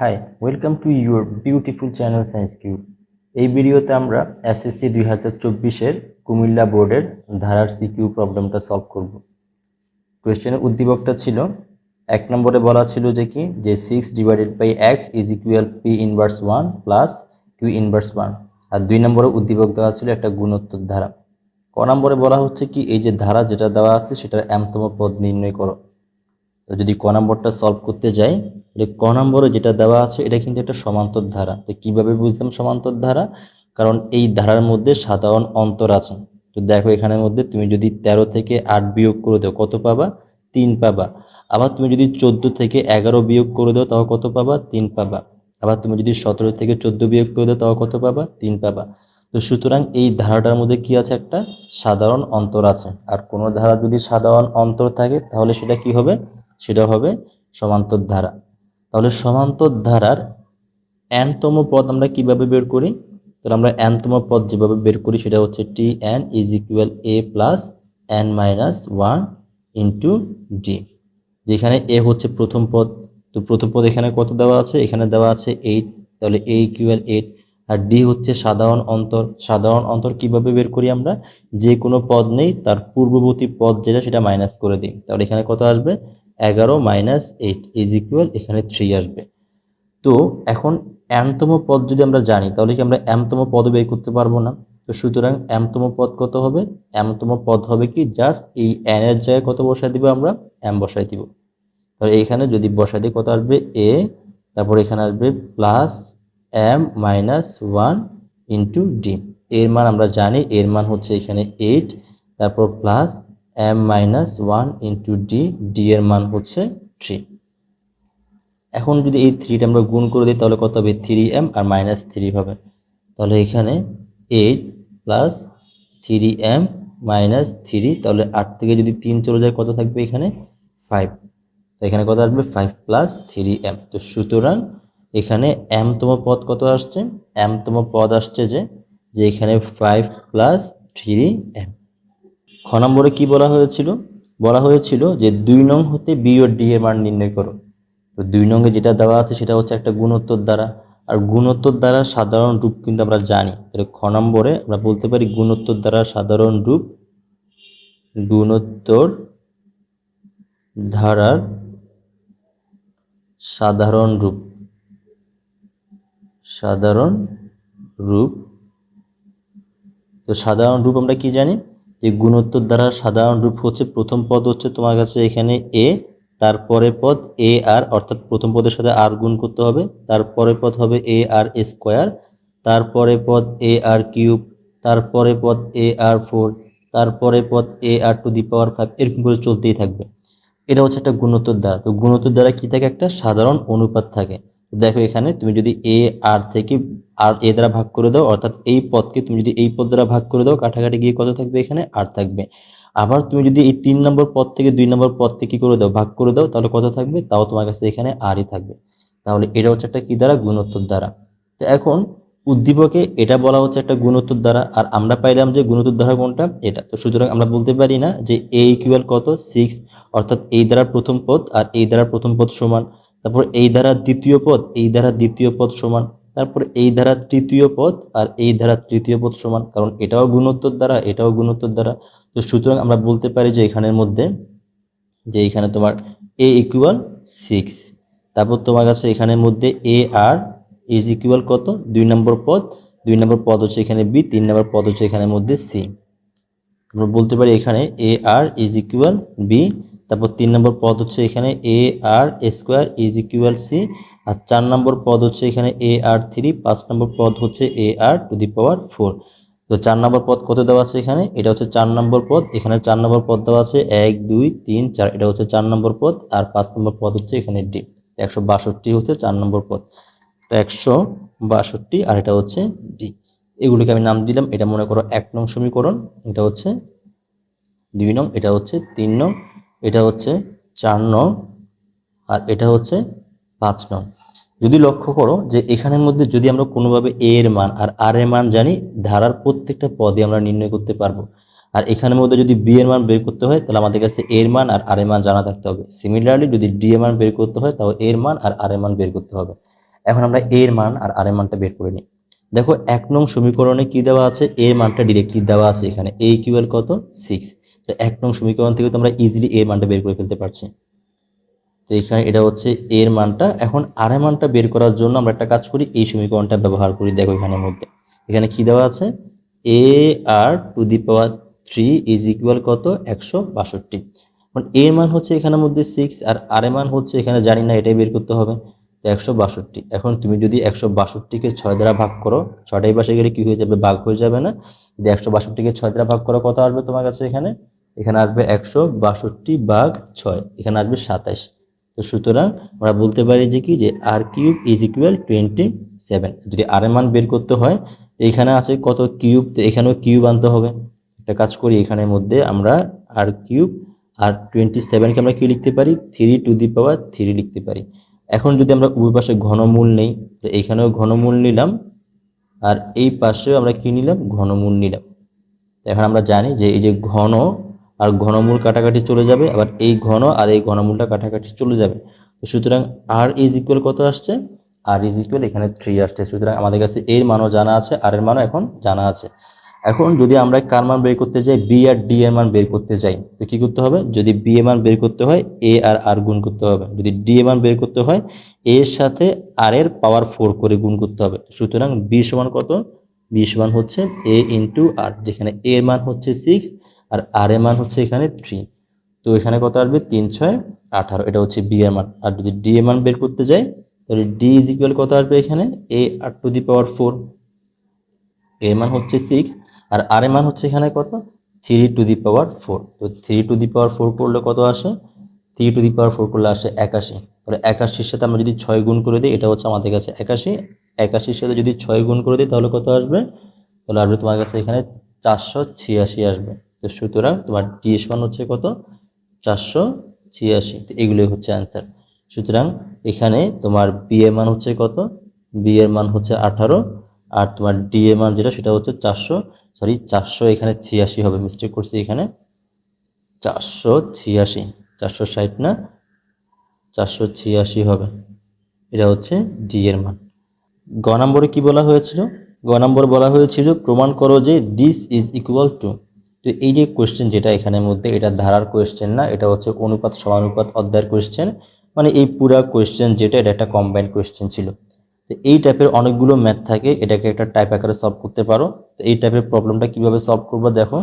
Hi welcome to your beautiful channel science cube এই ভিডিওতে আমরা এসএসসি দুই হাজার চব্বিশের কুমিল্লা বোর্ডের ধারার সিকিউ প্রবলেমটা সলভ করব। কোয়েশ্চেনের উদ্দীপকটা ছিল, এক নম্বরে বলা ছিল যে কি? যে six divided by X is equal P inverse one plus Q inverse one আর দুই নম্বরে উদ্দীপক দেওয়া ছিল একটা গুণোত্তর ধারা। ক নম্বরে বলা হচ্ছে কি? এই যে ধারা যেটা দেওয়া আছে সেটার এমতম পদ নির্ণয় করো। তো যদি ক নম্বরটা সলভ করতে যাই এটা ক নম্বরে যেটা দেওয়া আছে, এটা কিন্তু একটা সমান্তর ধারা। তো কীভাবে বুঝলাম সমান্তর ধারা? কারণ এই ধারার মধ্যে সাধারণ অন্তর আছে। তো দেখো এখানের মধ্যে তুমি যদি তেরো থেকে আট বিয়োগ করে দাও, কত পাবা? তিন পাবা। আবার তুমি যদি চোদ্দ থেকে এগারো বিয়োগ করে দাও, তাও কত পাবা? তিন পাবা। আবার তুমি যদি সতেরো থেকে চোদ্দ বিয়োগ করে দাও, তাও কত পাবা? তিন পাবা। তো সুতরাং এই ধারাটার মধ্যে কি আছে? একটা সাধারণ অন্তর আছে। আর কোনো ধারা যদি সাধারণ অন্তর থাকে, তাহলে সেটা কি হবে? সেটা হবে সমান্তর ধারা তাহলে সমান্তর ধারার এনতম পদ আমরা কীভাবে বের করি? তাহলে আমরা এনতম পদ যেভাবে বের করি সেটা হচ্ছে T N is equal A plus N minus one into D যেখানে এ হচ্ছে প্রথম পদ। তো প্রথম পদ এখানে কত দেওয়া আছে? এখানে দেওয়া আছে এইট তাহলে এ ইকুয়াল এইট আর ডি হচ্ছে সাধারণ অন্তর। সাধারণ অন্তর কীভাবে বের করি আমরা? যে কোনো পদ নেই, তার পূর্ববর্তী পদ যেটা, সেটা মাইনাস করে দিই। তাহলে এখানে কত আসবে? এগারো মাইনাস এইট ইজ ইকুয়াল এখানে থ্রি আসবে। তো এখন এমতম পদ যদি আমরা জানি, তাহলে কি আমরা এমতম পদ বের করতে পারব না? তো সুতরাং এমতম পদ কত হবে? এমতম পদ হবে কি? জাস্ট এই এন এর জায়গায় কত বসাই দিব আমরা? এম বসাই দিব। তাহলে এইখানে যদি বসাই দিই, কত আসবে? এ তারপর এখানে আসবে plus M minus one into D এর মান আমরা জানি, এর মান হচ্ছে এখানে এইট তারপর plus M minus one into D D এর মান হচ্ছে থ্রি এখন যদি এই থ্রিটা আমরা গুণ করে দিই, তাহলে কত হবে? থ্রি এম আর মাইনাস থ্রি হবে। তাহলে এখানে eight plus three M minus three তাহলে আট থেকে যদি তিন চলে যায়, কত থাকবে এখানে? ফাইভ তো এখানে কত আসবে? ফাইভ প্লাস থ্রি এম তো সুতরাং এখানে এমতম পদ কত আসছে? এমতম পদ আসছে যে যে এখানে ফাইভ প্লাস থ্রি এম খ নম্বরে কি বলা হয়েছিল? বলা হয়েছিল যে দুই নং হতে বি ও ডি এর মান নির্ণয় করো। তো দুই নঙ্গে যেটা দেওয়া আছে সেটা হচ্ছে একটা গুণোত্তর দ্বারা। আর গুণোত্তর দ্বারা সাধারণ রূপ কিন্তু আমরা জানি। তাহলে খ নম্বরে আমরা বলতে পারি গুণোত্তর দ্বারা সাধারণ রূপ গুণোত্তর ধারার সাধারণ রূপ সাধারণ রূপ। তো সাধারণ রূপ আমরা কি জানি? যে গুণোত্তর দ্বারা সাধারণ রূপ হচ্ছে, প্রথম পদ হচ্ছে তোমার কাছে এখানে এ, তারপরে পদ এ আর, অর্থাৎ প্রথম পদের সাথে আর গুণ করতে হবে, তারপরে পদ হবে এ আর স্কোয়ার, তারপরে পদ এ আর কিউব, তারপরে পদ এ আর ফোর, তারপরে পদ এ আর টু দি পাওয়ার ফাইভ, এরকম করে চলতেই থাকবে। এটা হচ্ছে একটা গুণোত্তর দ্বারা। তো গুণোত্তর দ্বারা কি থাকে? একটা সাধারণ অনুপাত থাকে। দেখো এখানে তুমি যদি এ আর থেকে আর এ দ্বারা ভাগ করে দাও, অর্থাৎ এই পদকে তুমি যদি এই পদ দ্বারা ভাগ করে দাও কাটাকাটি গিয়ে কত থাকবে এখানে? আর থাকবে। আবার তুমি যদি এই তিন নম্বর পদ থেকে দুই নম্বর পদকে কি করে দাও, ভাগ করে দাও, তাহলে কত থাকবে? তাও তোমার কাছে এখানে আরই থাকবে। তাহলে এটা হচ্ছে একটা কি দ্বারা? গুণোত্তর দ্বারা। তো এখন উদ্দীপকে এটা বলা হচ্ছে একটা গুণোত্তর দ্বারা, আর আমরা পাইলাম যে গুণোত্তর দ্বারা কোনটা? এটা। তো সুতরাং আমরা বলতে পারি না যে এ ইকুয়াল কত? সিক্স অর্থাৎ এই দ্বারা প্রথম পদ আর এই দ্বারা প্রথম পদ সমান। তারপর এই দ্বারা দ্বিতীয় পদ, এই দ্বারা দ্বিতীয় পদ সমান, তারপর এই ধারা তৃতীয় পদ আর এই ধারা তৃতীয় পদ সমান, কারণ এটাও গুণোত্তর দ্বারা, এটাও গুণোত্তর দ্বারা। তো সুতরাং আমরা বলতে পারি যে এখানের মধ্যে যে এখানে তোমার এ ইকুয়াল সিক্স তারপর তোমার কাছে এখানের মধ্যে এ আর ইজ ইকুয়াল কত? দুই নম্বর পদ, দুই নম্বর পদ হচ্ছে এখানে বি তিন নম্বর পদ হচ্ছে এখানের মধ্যে সি আমরা বলতে পারি এখানে A R is equal B তারপর তিন নম্বর পদ হচ্ছে এখানে A R square is equal C আর চার নম্বর পদ হচ্ছে এখানে এ আর থ্রি পাঁচ নম্বর পদ হচ্ছে এ আর টু দি পাওয়ার ফোর তো চার নম্বর পদ কত দেওয়া আছে এখানে? এটা হচ্ছে চার নম্বর পদ। এখানে চার নম্বর পদ দেওয়া আছে এক, দুই, তিন, চার। এটা হচ্ছে চার নম্বর পদ। আর পাঁচ নম্বর পদ হচ্ছে এখানে ডি একশো বাষট্টি হচ্ছে চার নম্বর পদ। একশো বাষট্টি আর এটা হচ্ছে ডি এগুলিকে আমি নাম দিলাম। এটা মনে করো এক নং সমীকরণ। এটা হচ্ছে দুই নং। এটা হচ্ছে তিন নং। এটা হচ্ছে চার নং আর এটা হচ্ছে পাঁচ নং। যদি লক্ষ্য করো যে এখানের মধ্যে যদি আমরা কোনোভাবে এ এর মান আর আর এর মান জানি, ধারার প্রত্যেকটা পদে আমরা নির্ণয় করতে পারব। আর এখানের মধ্যে যদি বি এর মান বের করতে হয়, তাহলে আমাদের কাছে এর মান আর আর এর মান জানা থাকতে হবে। সিমিলারলি যদি ডি এর মান বের করতে হয়, তাহলে এর মান আর আর এর মান বের করতে হবে। এখন আমরা এর মান আর আর এর মানটা বের করে নিই। দেখো, এক নং সমীকরণে কি দেওয়া আছে? এর মানটা ডিরেক্টলি দেওয়া আছে এখানে। এ ইকুয়াল কত? সিক্স এক নং সমীকরণ থেকে তোমরা ইজিলি এর মানটা বের করে ফেলতে পারছি। তো এখানে এটা হচ্ছে এর মানটা। এখন আর মানটা বের করার জন্য আমরা একটা কাজ করি, এই সমীকরণটা ব্যবহার করি, দেখো এখানের মধ্যে। এখানে কি দেওয়া আছে? A R to the power three is equal কত? একশো বাষট্টি। এখন এর মান হচ্ছে এখানের মধ্যে সিক্স আর আর মান হচ্ছে এখানে জানি না, এটাই বের করতে হবে। তো একশো বাষট্টি। এখন তুমি যদি একশো বাষট্টিকে ছয় দ্বারা ভাগ করো, ছয়টাই পাশে গেলে কি হয়ে যাবে? ভাগ হয়ে যাবে না। যদি একশো বাষট্টিকে ছয় দ্বারা ভাগ করো, কত আসবে তোমার কাছে এখানে? এখানে আসবে একশো বাষট্টি বাঘ ছয়, এখানে আসবে সাতাইশ। তো সুতরাং আমরা বলতে পারি যে কি? যে R cube is equal twenty seven যদি আর এর মান বের করতে হয়, তো এখানে আছে কত কিউব তো এখানেও কিউব আনতে হবে। একটা কাজ করি, এখানের মধ্যে আমরা আর কিউব আর টোয়েন্টি সেভেনকে আমরা কি লিখতে পারি? Three to the power three লিখতে পারি। এখন যদি আমরা উভয় পাশে ঘনমূল নেই, তো এখানেও ঘনমূল নিলাম আর এই পাশেও আমরা কি নিলাম? ঘনমূল নিলাম। এখন আমরা জানি যে এই যে ঘন আর ঘনমূল কাটাকাটি চলে যাবে, আবার এই ঘন আর এই ঘনমূলটা কাটাকাটি চলে যাবে। তো সুতরাং আর ইজ ইকুয়াল কত আসছে? আর ইজ ইকুয়াল এখানে থ্রি আসছে। সুতরাং আমাদের কাছে এর মানও জানা আছে আর এর মানও এখন জানা আছে। এখন যদি আমরা কার মান বের করতে যাই বি আর ডি এর মান বের করতে যাই, তো কি করতে হবে? যদি বি এর মান বের করতে হয় এ আর আর গুণ করতে হবে। যদি ডি এর মান বের করতে হয় এর সাথে আর এর পাওয়ার ফোর করে গুণ করতে হবে। সুতরাং বি সমান কত? বি সমান হচ্ছে এ ইন্টু আর যেখানে এর মান হচ্ছে সিক্স আর আর এর মান হচ্ছে এখানে থ্রি তো এখানে কত আসবে? তিন, ছয়, আঠারো। এটা হচ্ছে বি এর মান। আর যদি ডি এর মান বের করতে যাই, তাহলে ডি ইজ ইকুয়াল কত আসবে এখানে? এ আর টু দি পাওয়ার ফোর এর মান হচ্ছে সিক্স আর আর এর মান হচ্ছে এখানে কত? Three to the power four তো three to the power four করলে কত আসে? Three to the power four করলে আসে একাশি। তাহলে একাশির সাথে আমরা যদি ছয় গুণ করে দিই, এটা হচ্ছে আমাদের কাছে একাশি। একাশির সাথে যদি ছয় গুণ করে দিই, তাহলে কত আসবে? তাহলে আসবে তোমার কাছে এখানে চারশো ছিয়াশি আসবে। তো সুতরাং তোমার ডিএস মান হচ্ছে কত? চারশো ছিয়াশি। তো এগুলোই হচ্ছে অ্যান্সার সুতরাং এখানে তোমার বি এর মান হচ্ছে কত? বি এর মান হচ্ছে আঠারো। আর তোমার ডি এর মান যেটা, সেটা হচ্ছে চারশো। সরি চারশো এখানে ছিয়াশি হবে। মিস্টেক করছি এখানে। চারশো ছিয়াশি। চারশো ষাট না? চারশো ছিয়াশি হবে। এটা হচ্ছে ডি এর মান। গ নম্বরে কি বলা হয়েছিল? গ নম্বর বলা হয়েছিল, প্রমাণ করো যে দিস ইজ ইকুয়াল টু তো এই যে কোয়েশ্চেন যেটা এখানের মধ্যে, এটা ধারার কোয়েশ্চেন না, এটা হচ্ছে অনুপাত সমানুপাত অধ্যায়ের কোয়েশ্চেন মানে এই পুরা কোয়েশ্চেন যেটা, এটা একটা কম্বাইন্ড কোয়েশ্চেন ছিল। তো এই টাইপের অনেকগুলো ম্যাথ থাকে, এটাকে একটা টাইপ আকারে সলভ করতে পারো। তো এই টাইপের প্রবলেমটা কীভাবে সলভ করব দেখো।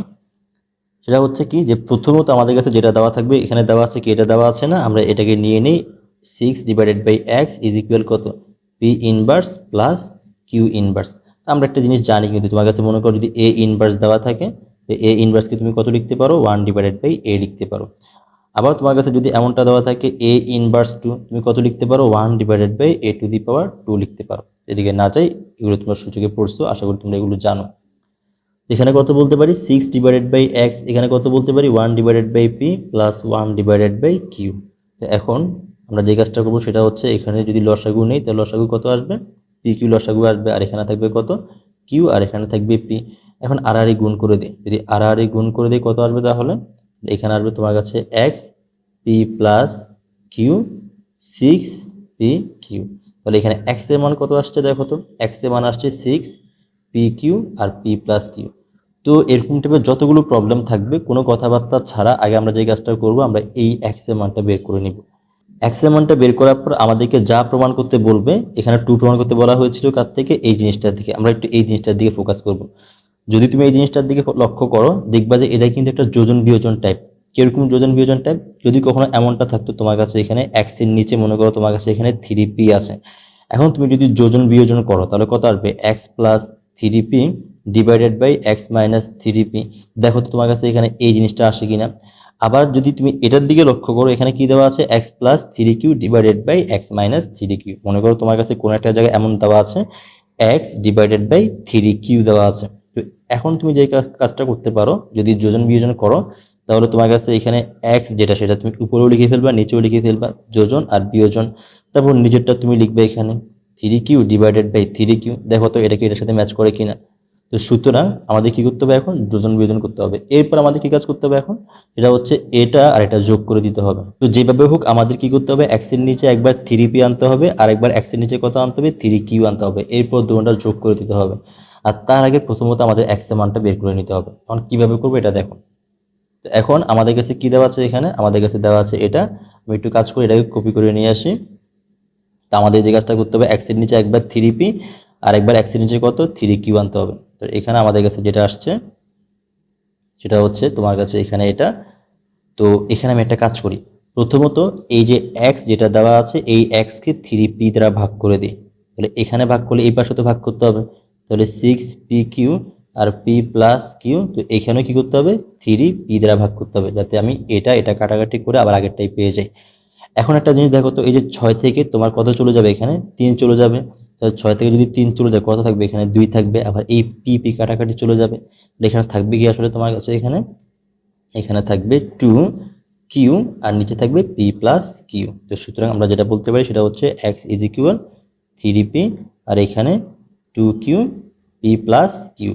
সেটা হচ্ছে কি যে প্রথমত আমাদের কাছে যেটা দেওয়া থাকবে, এখানে দেওয়া আছে কি, এটা দেওয়া আছে না? আমরা এটাকে নিয়ে নিই। Six divided by X is equal কত? P inverse plus Q inverse আমরা একটা জিনিস জানি কিন্তু তোমার কাছে মনে করো যদি এ ইনভার্স দেওয়া থাকে এ ইনভার্সকে তুমি কত লিখতে পারো? ওয়ান ডিভাইডেড বাই এ লিখতে পারো। আবার তোমার কাছে যদি এমনটা দেওয়া থাকে এ ইনভার্স টু তুমি কত লিখতে পারো? One divided by A to the power two লিখতে পারো। এদিকে না চাই, এগুলো তোমার সূচকে পড়ছো, আশা করি তোমরা এগুলো জানো। এখানে কত বলতে পারি? সিক্স ডিভাইডেড বাই এক্স এখানে কত বলতে পারি? One divided by P plus one divided by Q এখন আমরা যে কাজটা করব সেটা হচ্ছে, এখানে যদি লসাগু নেই, তাহলে লসাগু কত আসবে? পি কিউ লসাগু আসবে, আর এখানে থাকবে কত? কিউ আর এখানে থাকবে পি এখন আর আর গুণ করে দিই। যদি আর গুণ করে দিই, কত আসবে তাহলে? এখানে আসবে তোমার কাছে X P plus Q six P Q তাহলে এখানে এক্সের মান কত আসছে দেখো তো? এক্সের মান আসছে সিক্স পি কিউ আর পি প্লাস কিউ তো এরকম টাইপের যতগুলো প্রবলেম থাকবে, কোনো কথাবার্তা ছাড়া আগে আমরা যে কাজটা করব, আমরা এই এক্স মানটা বের করে নিব। এক্স মানটা বের করার পর আমাদেরকে যা প্রমাণ করতে বলবে, এখানে টু প্রমাণ করতে বলা হয়েছিল কার থেকে? এই জিনিসটার দিকে আমরা একটু এই জিনিসটার দিকে ফোকাস করব। যদি তুমি এই জিনিসটার দিকে লক্ষ্য করো, দেখবা যে এটা কিন্তু একটা যোজন বিয়োজন টাইপ কীরকম যোজন বিয়োজন টাইপ যদি কখনো এমনটা থাকতো তোমার কাছে এখানে এক্সের নিচে মনে করো তোমার কাছে এখানে থ্রি পি আছে। এখন তুমি যদি যোজন বিয়োজন করো, তাহলে কত আসবে? X plus three P divided by X minus three P দেখো তো তোমার কাছে এখানে এই জিনিসটা আসে কিনা। আবার যদি তুমি এটার দিকে লক্ষ্য করো, এখানে কি দেওয়া আছে? X plus three Q divided by X minus three Q মনে করো তোমার কাছে কোনো একটা জায়গায় এমন দেওয়া আছে X divided by three Q দেওয়া আছে। তো এখন তুমি যে কাজটা করতে পারো, যদি যোজন বিয়োজন করো, তাহলে তোমার কাছে এখানে এক্স যেটা সেটা তুমি উপরেও লিখে ফেলবা, নিচেও লিখে ফেলবা, যোজন আর বিয়োজন। তারপর নিজেরটা তুমি লিখবে এখানে three Q divided by three Q দেখো তো এটা কি এটার সাথে ম্যাচ করে কিনা। তো সুতরাং আমাদের কি করতে হবে এখন? যোজন বিয়োজন করতে হবে। এরপর আমাদের কি কাজ করতে হবে এখন? এটা হচ্ছে এটা আর এটা যোগ করে দিতে হবে। তো যেভাবে হোক আমাদের কি করতে হবে? এক্সের নিচে একবার থ্রি পি আনতে হবে আর একবার এক্সের নিচে কত আনতে হবে? থ্রি কিউ আনতে হবে। এরপর দুটা যোগ করে দিতে হবে। আর তার আগে প্রথমত আমাদের এক্সের মানটা বের করে নিতে হবে। এখন কীভাবে করব এটা দেখো। তো এখন আমাদের কাছে কি দেওয়া আছে এখানে? আমাদের কাছে দেওয়া আছে এটা। আমি একটু কাজ করে এটাকে কপি করে নিয়ে আসি। তো আমাদের যে কাজটা করতে হবে এক্সের নিচে একবার থ্রি পি আর একবার এক্সের নিচে কত? থ্রি কিউ আনতে হবে। তো এখানে আমাদের কাছে যেটা আসছে, সেটা হচ্ছে তোমার কাছে এখানে এটা। তো এখানে আমি একটা কাজ করি। প্রথমত এই যে এক্স যেটা দেওয়া আছে, এই এক্সকে থ্রি পি দ্বারা ভাগ করে দিই। তাহলে এখানে ভাগ করলে এই পাশে তো ভাগ করতে হবে। তাহলে সিক্স পি কিউ আর পি প্লাস কিউ তো এখানেও কি করতে হবে? থ্রি পি দ্বারা ভাগ করতে হবে, যাতে আমি এটা এটা কাটাকাটি করে আবার আগেরটাই পেয়ে যাই। এখন একটা জিনিস দেখো তো, এই যে ছয় থেকে তোমার কত চলে যাবে এখানে? তিন চলে যাবে। তাহলে ছয় থেকে যদি তিন চলে যায়, কত থাকবে? এখানে দুই থাকবে, আবার এই পি পি কাটাকাটি চলে যাবে। এখানে থাকবে কি আসলে তোমার কাছে এখানে? এখানে থাকবে টু কিউ আর নিচে থাকবে পি প্লাস কিউ তো সুতরাং আমরা যেটা বলতে পারি সেটা হচ্ছে X is equal three P আর এখানে two Q P plus Q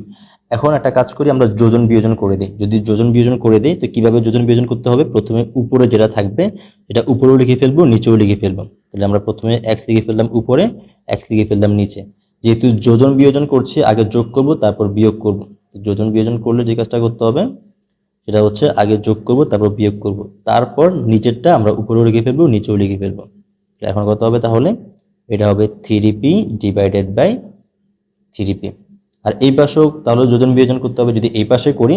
এখন একটা কাজ করি, আমরা যোজন বিয়োজন করে দিই। যদি যোজন বিয়োজন করে দিই, তো কীভাবে যোজন বিয়োজন করতে হবে? প্রথমে উপরে যেটা থাকবে, সেটা উপরেও লিখে ফেলব, নিচেও লিখে ফেলব। তাহলে আমরা প্রথমে এক্স লিখে ফেললাম উপরে এক্স লিখে ফেললাম নিচে। যেহেতু যোজন বিয়োজন করছি, আগে যোগ করব, তারপর বিয়োগ করব। যোজন বিয়োজন করলে যে কাজটা করতে হবে, সেটা হচ্ছে আগে যোগ করব, তারপর বিয়োগ করব। তারপর নিচেরটা আমরা উপরেও লিখে ফেলব, নিচেও লিখে ফেলব। এখন কত হবে তাহলে? এটা হবে three P divided by three P আর এই পাশেও তাহলে যোজন বিয়োজন করতে হবে, যদি এই পাশে করি,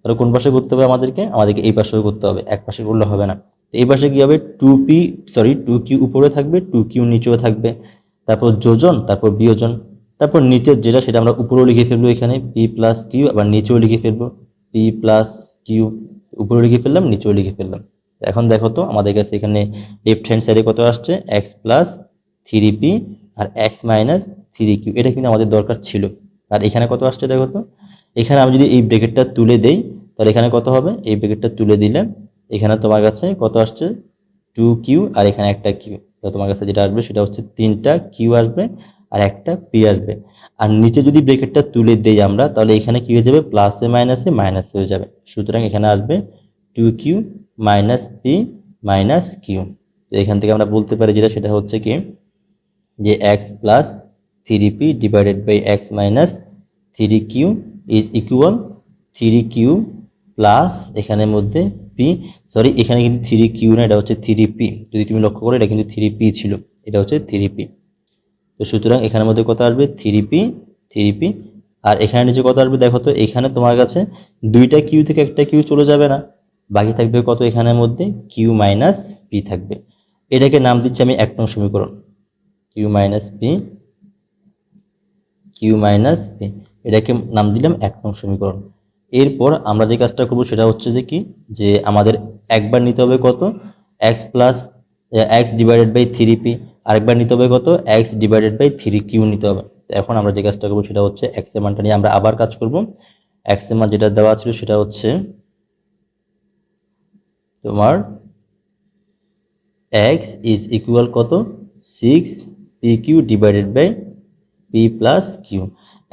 তাহলে কোন পাশে করতে হবে আমাদেরকে? আমাদেরকে এই পাশেও করতে হবে, এক পাশে করলে হবে না। তো এই পাশে কি হবে? Two P sorry two Q উপরে থাকবে টু কিউ নিচেও থাকবে। তারপর যোজন, তারপর বিয়োজন। তারপর নিচের যেটা, সেটা আমরা উপরেও লিখে ফেলব এখানে পি প্লাস কিউ আবার নিচেও লিখে ফেলব। পি প্লাস কিউ উপরে লিখে ফেললাম, নিচেও লিখে ফেললাম। এখন দেখো তো, আমাদের কাছে এখানে লেফট হ্যান্ড সাইডে কত আসছে? এক্স প্লাস থ্রি পি আর এক্স মাইনাস থ্রি কিউ, এটা কিন্তু আমাদের দরকার ছিল। আর এখানে কত আসছে দেখো তো? এখানে আমি যদি এই ব্রেকেটটা তুলে দেই, তাহলে এখানে কত হবে? এই ব্রেকেটটা তুলে দিলে এখানে তোমার কাছে কত আসছে? টু কিউ, আর এখানে একটা কিউ। তো তোমার কাছে যেটা আসবে সেটা হচ্ছে তিনটা কিউ আসবে আর একটা পি আসবে। আর নিচে যদি ব্রেকেটটা তুলে দেই আমরা, তাহলে এখানে কি হয়ে যাবে? প্লাসে মাইনাসে মাইনাস হয়ে যাবে। সুতরাং এখানে আসবে two q minus p minus q তো এখান থেকে আমরা বলতে পারি যেটা, সেটা হচ্ছে কি? যে x plus three p divided by x minus three q is equal three q plus এখানের মধ্যে পি সরি এখানে কিন্তু থ্রি কিউ না, এটা হচ্ছে থ্রি পি। যদি তুমি লক্ষ্য করো, এটা কিন্তু থ্রি পি ছিল, এটা হচ্ছে থ্রি পি। তো সুতরাং এখানের মধ্যে কত আসবে? Three p three p. আর এখানে নিচে কত আসবে? দেখো তো, এখানে তোমার কাছে দুইটা কিউ থেকে একটা কিউ চলে যাবে না। বাকি থাকবে কত এখানের মধ্যে? কিউ মাইনাস পি থাকবে। এটাকে নাম দিচ্ছি আমি এক নং সমীকরণ। Q minus p q minus p এটাকে নাম দিলাম এক নং সমীকরণ। এরপর আমরা যে কাজটা করব সেটা হচ্ছে যে কি? যে আমাদের একবার নিতে হবে কত? X plus x divided by three p আরেকবার নিতে হবে কত? X divided by three q নিতে হবে। এখন আমরা যে কাজটা করব সেটা হচ্ছে এক্সের মানটা নিয়ে আমরা আবার কাজ করব। এক্স মান যেটা দেওয়া ছিল সেটা হচ্ছে তোমার এক্স ইজ ইকুয়াল কত? Six p q divided by p plus q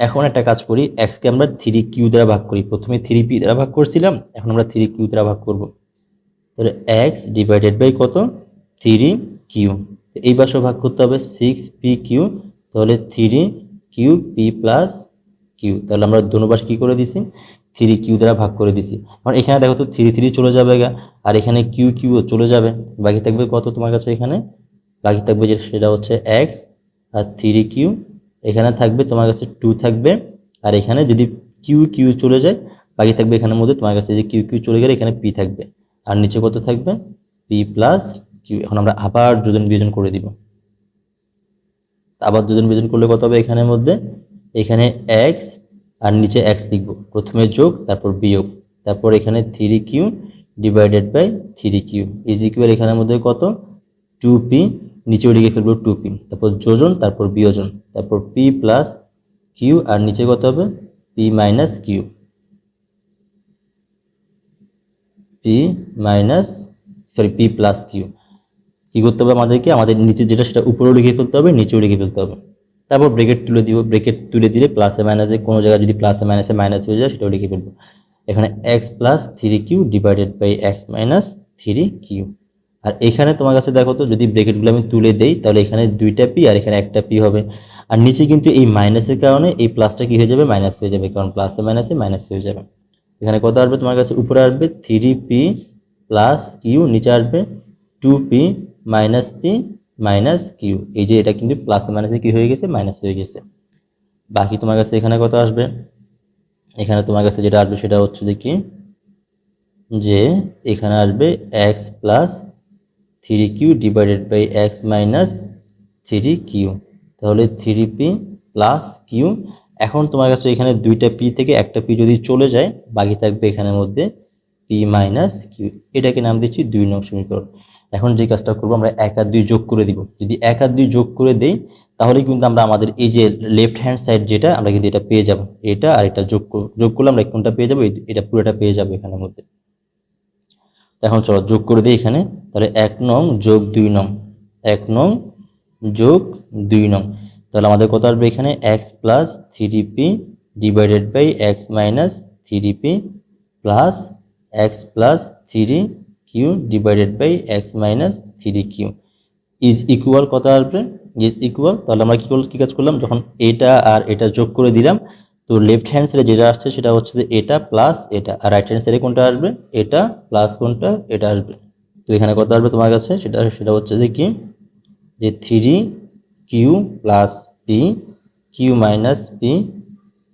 এখন একটা কাজ করি এক্সকে আমরা থ্রি কিউ দ্বারা ভাগ করি। প্রথমে থ্রি পি দ্বারা ভাগ করছিলাম, এখন আমরা থ্রি কিউ দ্বারা ভাগ করব। তাহলে এক্স ডিভাইডেড বাই কত? থ্রি কিউ এই পাশেও ভাগ করতে হবে সিক্স পি কিউ তাহলে three q p plus q তাহলে আমরা দোনো পাশে কী করে দিছি? থ্রি কিউ দ্বারা ভাগ করে দিছি। এখন এখানে দেখো তো থ্রি থ্রি চলে যাবে গা, আর এখানে কিউ কিউ চলে যাবে। বাকি থাকবে কত তোমার কাছে এখানে? বাকি থাকবে যে সেটা হচ্ছে এক্স আর থ্রি কিউ এখানে থাকবে তোমার কাছে টু থাকবে। আর এখানে যদি কিউ কিউ চলে যায়, বাকি থাকবে এখানের মধ্যে তোমার কাছে যে কিউ কিউ চলে গেলে এখানে পি থাকবে। আর নিচে কত থাকবে? পি প্লাস কিউ এখন আমরা আবার যোজন বিয়োজন করে দিব। আবার যোজন বিয়োজন করলে কত হবে এখানের মধ্যে? এখানে এক্স আর নিচে এক্স লিখব। প্রথমে যোগ, তারপর বিয়োগ। তারপর এখানে three q divided by three q is equal এখানের মধ্যে কত? টু পি নিচেও লিখে ফেলব টু পি তারপর যোজন, তারপর বিয়োজন, তারপর পি প্লাস কিউ আর নিচে কত হবে? P minus q p minus sorry p plus q কী করতে হবে আমাদেরকে? আমাদের নিচে যেটা, সেটা উপরেও লিখে ফেলতে হবে, নিচেও লিখে ফেলতে হবে। তারপর ব্রেকেট তুলে দিব ব্রেকেট তুলে দিলে প্লাসে মাইনাসে কোনো জায়গায় যদি প্লাসে মাইনাসে মাইনাস হয়ে যায়, সেটাও লিখে ফেলব। এখানে x plus three q divided by x minus three q আর এখানে তোমার কাছে দেখো তো, যদি ব্রেকেটগুলো আমি তুলে দেই, তাহলে এখানে দুইটা পি আর এখানে একটা পি হবে। আর নিচে কিন্তু এই মাইনাসের কারণে এই প্লাসটা কি হয়ে যাবে? মাইনাস হয়ে যাবে। কারণ প্লাসে মাইনাসে মাইনাস হয়ে যাবে। এখানে কত আসবে? তোমার কাছে উপরে আসবে থ্রি পি প্লাস কিউ নিচে আসবে two p minus p minus q এই যে এটা কিন্তু প্লাসে মাইনাসে কি হয়ে গেছে? মাইনাস হয়ে গেছে। বাকি তোমার কাছে এখানে কত আসবে? এখানে তোমার কাছে যেটা আসবে সেটা হচ্ছে যে কি? যে এখানে আসবে x plus three q divided by x minus three q তাহলে থ্রি পি প্লাস কিউ এখন তোমার কাছে এখানে দুইটা পি থেকে একটা পি যদি চলে যায়, বাকি থাকবে এখানের মধ্যে পি মাইনাস কিউ এটাকে নাম দিচ্ছি দুই নং সমীকরণ। এখন যে কাজটা করব, আমরা এক আর দুই যোগ করে দিব। যদি এক আর দুই যোগ করে দেই, তাহলে কিন্তু আমরা আমাদের এই যে লেফট হ্যান্ড সাইড যেটা, আমরা কিন্তু এটা পেয়ে যাব। এটা আর এটা যোগ যোগ করলে আমরা কোনটা পেয়ে যাব? এটা পুরোটা পেয়ে যাব এখানের মধ্যে। এখন চলো যোগ করে দিই এখানে। তাহলে এক নং যোগ দুই নং, এক নং যোগ দুই নং। তাহলে আমাদের কত আসবে এখানে? X plus three p divided by x minus three p plus x plus three q divided by x minus three q is equal কত আসবে? ইজ ইকুয়াল তাহলে আমরা কি কি কাজ করলাম? যখন এটা আর এটা যোগ করে দিলাম তো লেফট হ্যান্ড সাইডে যেটা আসছে সেটা হচ্ছে যে এটা প্লাস এটা, আর রাইট হ্যান্ড সাইডে কোনটা আসবে? এটা প্লাস কোনটা? এটা আসবে। তো এখানে কত আসবে তোমার কাছে? সেটা সেটা হচ্ছে যে কি? যে three q plus p q minus p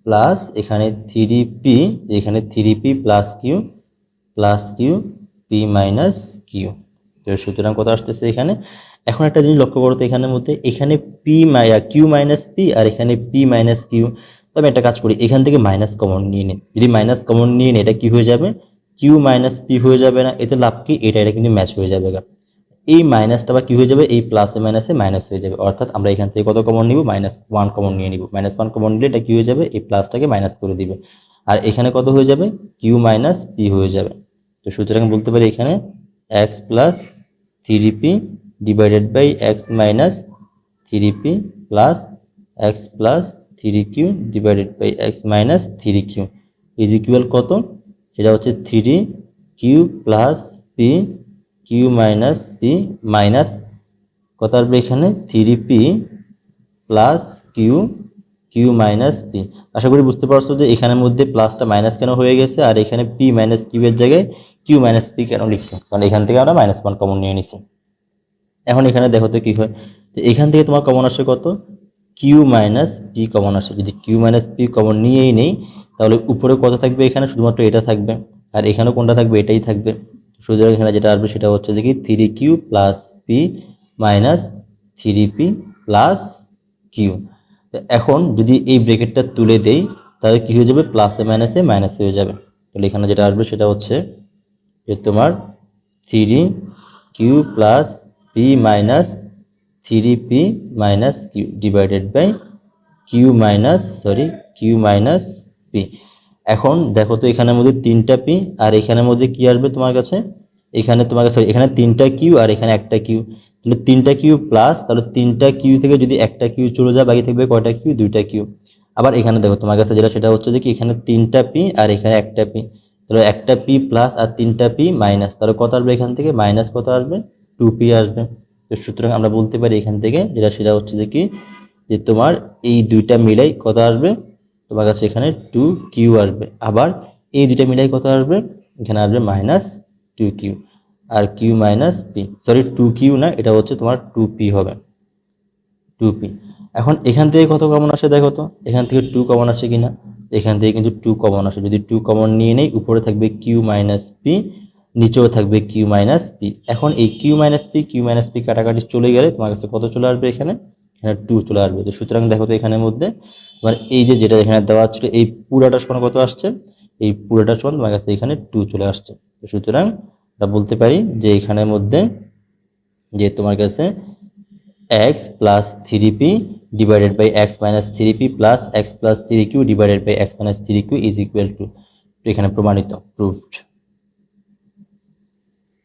plus এখানে থ্রি পি এখানে three p plus q plus q p minus q তো সুতরাং কত আসতেছে এখানে? এখন একটা জিনিস লক্ষ্য করো তো এখানের মধ্যে, এখানে পি মাইয়া কিউ মাইনাস পি আর এখানে পি মাইনাস কিউ তো আমি একটা কাজ করি, এখান থেকে মাইনাস কমন নিয়ে নিই যদি মাইনাস কমন নিয়ে নিই এটা কি হয়ে যাবে? কিউ মাইনাস পি হয়ে যাবে না, এতে লাভ কি? এটা এটা কিন্তু ম্যাচ হয়ে যাবে। এই মাইনাসটা বা কি হয়ে যাবে? এই প্লাসে মাইনাসে মাইনাস হয়ে যাবে। অর্থাৎ আমরা এখান থেকে কত কমন নিব? মাইনাস ওয়ান কমন নিয়ে নিব। মাইনাস ওয়ান কমন নিলে এটা কি হয়ে যাবে? এই প্লাসটাকে মাইনাস করে দিবে। আর এখানে কত হয়ে যাবে? কিউ মাইনাস পি হয়ে যাবে। তো সুতরাং বলতে পারি এখানে x plus three p divided by x minus three p plus x plus three q divided by x minus three q is equal কত? সেটা হচ্ছে three q plus p q minus p minus কত আসবে এখানে? Three p plus q q minus p আশা করি বুঝতে পারছ যে এখানের মধ্যে প্লাসটা মাইনাস কেন হয়ে গেছে? আর এখানে পি মাইনাস কিউ এর জায়গায় কিউ মাইনাস পি কেন লিখছে? কারণ এখান থেকে আমরা মাইনাস ওয়ান কমন নিয়ে নিছি। এখন এখানে দেখো তো কি হয়? তো এখান থেকে তোমার কমন আসে কত? কিউ মাইনাস পি কমন আসে যদি কিউ মাইনাস পি কমন নিয়েই নেই, তাহলে উপরে কত থাকবে এখানে? শুধুমাত্র এটা থাকবে। আর এখানেও কোনটা থাকবে? এটাই থাকবে। সুতরাং এখানে যেটা আসবে সেটা হচ্ছে দেখি three q plus p minus three p plus q এখন যদি এই ব্রেকেটটা তুলে দেই, তাহলে কি হয়ে যাবে? প্লাসে মাইনাসে মাইনাসে হয়ে যাবে। তাহলে এখানে যেটা আসবে সেটা হচ্ছে যে তোমার three q plus p minus three p minus q divided by q minus sorry q minus p এখন দেখো তো এখানের মধ্যে তিনটা পি আর এখানের মধ্যে কি আসবে তোমার কাছে? এখানে তোমার কাছে, এখানে তিনটা কিউ আর এখানে একটা কিউ তাহলে তিনটা কিউ প্লাস তাহলে তিনটা কিউ থেকে যদি একটা কিউ চলে যায়, বাকি থাকবে কয়টা কিউ দুইটা কিউ আবার এখানে দেখো তোমার কাছে যেটা, সেটা হচ্ছে যে কি, এখানে তিনটা পি আর এখানে একটা পি তাহলে একটা পি প্লাস আর তিনটা পি মাইনাস তাহলে কত আসবে এখান থেকে? মাইনাস কত আসবে? টু পি আসবে। তো সুতরাং আমরা বলতে পারি এখান থেকে যেটা, সেটা হচ্ছে যে কি? যে তোমার এই দুইটা মিলাই কত আসবে? তোমার কাছে এখানে টু কিউ আসবে। আবার এই দুইটা মিলাই কত আসবে? এখানে আসবে মাইনাস টু কিউ আর q minus p sorry two q না, এটা হচ্ছে তোমার টু পি হবে। টু পি এখন এখান থেকে কত কমন আসে দেখো তো? এখান থেকে টু কমন আসে কিনা? এখান থেকে কিন্তু টু কমন আসে। যদি টু কমন নিয়ে নেই, উপরে থাকবে কিউ মাইনাস পি নিচেও থাকবে কিউ মাইনাস পি এখন এই q minus p q minus p কাটাকাটি চলে গেলে তোমার কাছে কত চলে আসবে এখানে? এখানে টু চলে আসবে। তো সুতরাং দেখো তো এখানের মধ্যে তোমার এই যে যেটা এখানে দেওয়া ছিল, এই পুরাটার সমান কত আসছে? এই পুরোটার সমান তোমার কাছে এখানে টু চলে আসছে। তো সুতরাং আমরা বলতে পারি যে এখানের মধ্যে যে তোমার কাছে x plus three p divided by x minus three p plus x plus three q divided by x minus three q is equal two এখানে প্রমাণিত প্রুভড